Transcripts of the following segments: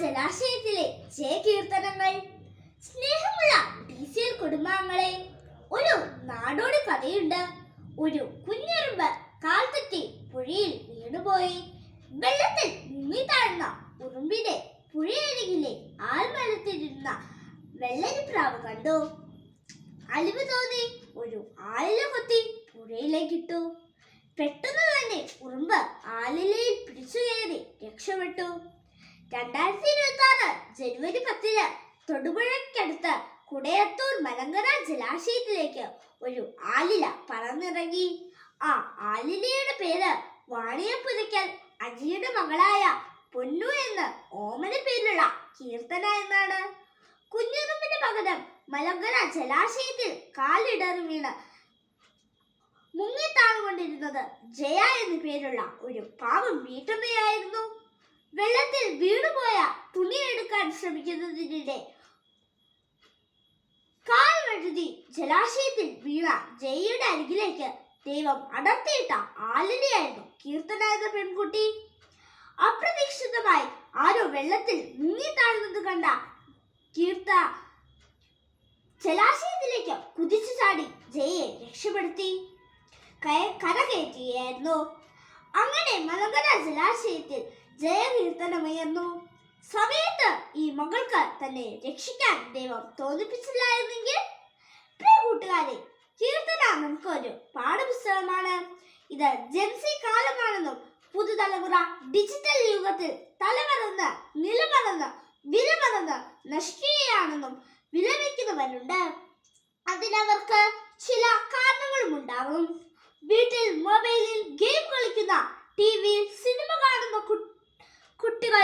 ജലാശയത്തിലെ ജയകീർത്തനങ്ങൾ സ്നേഹമുള്ള D C L കുടുംബാംഗങ്ങളെ ഒരു നാടോടി കഥയുണ്ട്. ഒരു കുഞ്ഞുറുമ്പ് കാൽ തെറ്റി പുഴയിൽ വീണുപോയി. വെള്ളത്തിൽ മുങ്ങി താഴ്ന്ന ഉറുമ്പിനെ പുഴയരികിലെ ആൽമരത്തിരുന്ന വെള്ളരിപ്രാവ് കണ്ടു. അലിവ് തോന്നി ഒരു ആലില കൊത്തി പുഴയിലേക്കിട്ടു. പെട്ടെന്ന് തന്നെ ഉറുമ്പ് ആലിലയിൽ പിടിച്ചു കയറി രക്ഷപ്പെട്ടു. രണ്ടായിരത്തി ഇരുപത്തി ആറ് ജനുവരി പത്തിന് തൊടുപുഴയ്ക്കടുത്ത് കുടയത്തൂർ മലങ്കര ജലാശയത്തിലേക്ക് ഒരു ആലില പറന്നിറങ്ങി. ആ ആലിലയുടെ പേര് വാണിയപ്പുരയ്ക്കൽ അജിയുടെ മകളായ പൊന്നു എന്ന് ഓമന പേരിലുള്ള കീർത്തന എന്നാണ്. കുഞ്ഞുറുമ്പിന്റെ പകരം മലങ്കര ജലാശയത്തിൽ കാലിടറി വീണ് മുങ്ങിത്താണുകൊണ്ടിരുന്നത് ജയ എന്നു പേരുള്ള ഒരു പാവം വീട്ടമ്മയായിരുന്നു. വെള്ളത്തിൽ വീണുപോയ തുണി എടുക്കാൻ ശ്രമിക്കുന്നതിനിടെ കാൽ വഴുതി ജലാശയത്തിൽ വീണ ജയയുടെ അരികിലേക്ക് ദൈവം അടർത്തിയിട്ട ആലിനെയായിരുന്നു കീർത്തന പെൺകുട്ടി. അപ്രതീക്ഷിതമായി ആരോ വെള്ളത്തിൽ മുങ്ങിത്താഴുന്നത് കണ്ട കീർത്ത ജലാശയത്തിലേക്ക് കുതിച്ചു ചാടി ജയയെ രക്ഷപ്പെടുത്തി. കയ- കയറ്റുകയായിരുന്നു അങ്ങനെ മലങ്കര ജലാശയത്തിൽ ജയകീർത്തനമുയർന്നു സമയത്ത് ഈ മകൾക്ക് തന്നെ രക്ഷിക്കാൻ ദൈവം തോന്നിപ്പിച്ചില്ലായിരുന്നെങ്കിൽ പ്രിയ കൂട്ടുകാരെ കീർത്തന നമുക്കൊരു പാഠപുസ്തകമാണ്. ഇത് ജെൻസി കാലമാണെന്നും പുതുതലമുറ ഡിജിറ്റൽ യുഗത്തിൽ തലമറന്ന് നിലമറന്ന് വിലമറന്ന് നശിക്കുകയാണെന്നും വിലപിക്കുന്നവരുണ്ട് അതിനവർക്ക് ചില കാരണങ്ങളും ഉണ്ടാകും വീട്ടിൽ മൊബൈലിൽ ഗെയിം കളിക്കുന്ന ടി വിയിൽ സിനിമ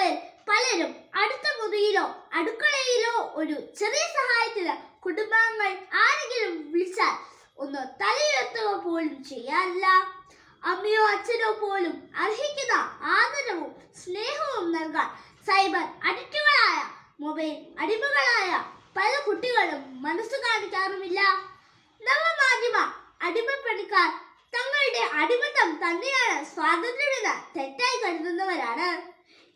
കുട്ടികളിൽ പലരും അടുത്ത മുറിയിലോ അടുക്കളയിലോ ഒരു ചെറിയ സഹായത്തിന് കുടുംബാംഗങ്ങൾ ആരെങ്കിലും വിളിച്ചാൽ ഒന്ന് തലയുയർത്തുക പോലും ചെയ്യാറില്ല. അമ്മയോ അച്ഛനോ പോലും അർഹിക്കുന്ന ആദരവും സ്നേഹവും നൽകാൻ സൈബർ അഡിക്റ്റുകളായ മൊബൈൽ അടിമകളായ പല കുട്ടികളും മനസ്സ് കാണിക്കാറുമില്ല. നവമാധ്യമ അടിമപ്പണിക്കാർ തങ്ങളുടെ അടിമത്തം തന്നെയാണ് സ്വാതന്ത്ര്യമെന്ന് തെറ്റായി കരുതുന്നവരാണ്.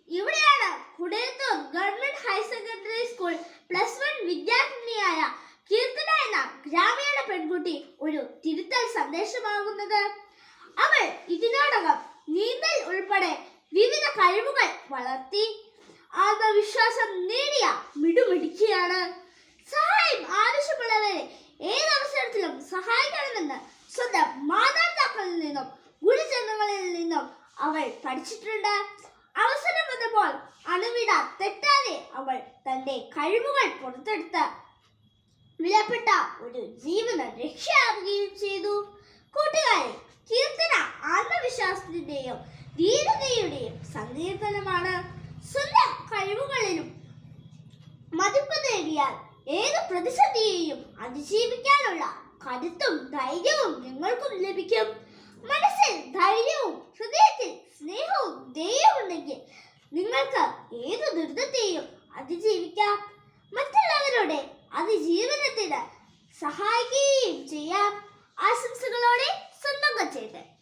ഇവിടെയാണ് Kudayathoor government higher secondary school plus one വിദ്യാർത്ഥിനിയായ Keerthana എന്ന ഗ്രാമീണ പെൺകുട്ടി ഒരു തിരുത്തൽ സന്ദേശമാകുന്നത്. അവൾ ഇതിനോടകം നീന്തൽ ഉൾപ്പെടെ വിവിധ കഴിവുകൾ വളർത്തി. ആത്മവിശ്വാസം നേടിയ മിടുമിടുക്കിയാണ്. സഹായം ആവശ്യമുള്ളവരെ ഏതവസരത്തിലും സഹായിക്കണമെന്ന് സ്വന്തം മാതാപിതാക്കളിൽ നിന്നും ഗുരുജനങ്ങളിൽ നിന്നും അവൾ പഠിച്ചിട്ടുണ്ട്. അവസരം വന്നപ്പോൾ അണുവിട തെറ്റാതെ അവൾ തന്റെ കഴിവുകൾ പുറത്തെടുത്ത് വിലപ്പെട്ട ഒരു ജീവന രക്ഷയാവുകയും ചെയ്തു. കൂട്ടുകാരെ കീർത്തന ആത്മവിശ്വാസത്തിന്റെയും ധീരതയുടെയും സങ്കീർത്തനമാണ്. സ്വന്തം കഴിവുകളിലും മതിപ്പ് നേടിയാൽ ഏത് പ്രതിസന്ധിയെയും അതിജീവിക്കാനുള്ള കരുത്തും ധൈര്യവും നിങ്ങൾക്കും ലഭിക്കും. മനസ്സിൽ ധൈര്യവും ഹൃദയത്തിൽ സ്നേഹവും ഉണ്ടെങ്കിൽ നിങ്ങൾക്ക് ഏത് ദുരിതത്തെയും അതിജീവിക്കാം. മറ്റുള്ളവരുടെ അതിജീവനത്തിന് സഹായിക്കുകയും ചെയ്യാം. ആശംസകളോടെ സ്വന്തം കച്ചേട്ടൻ.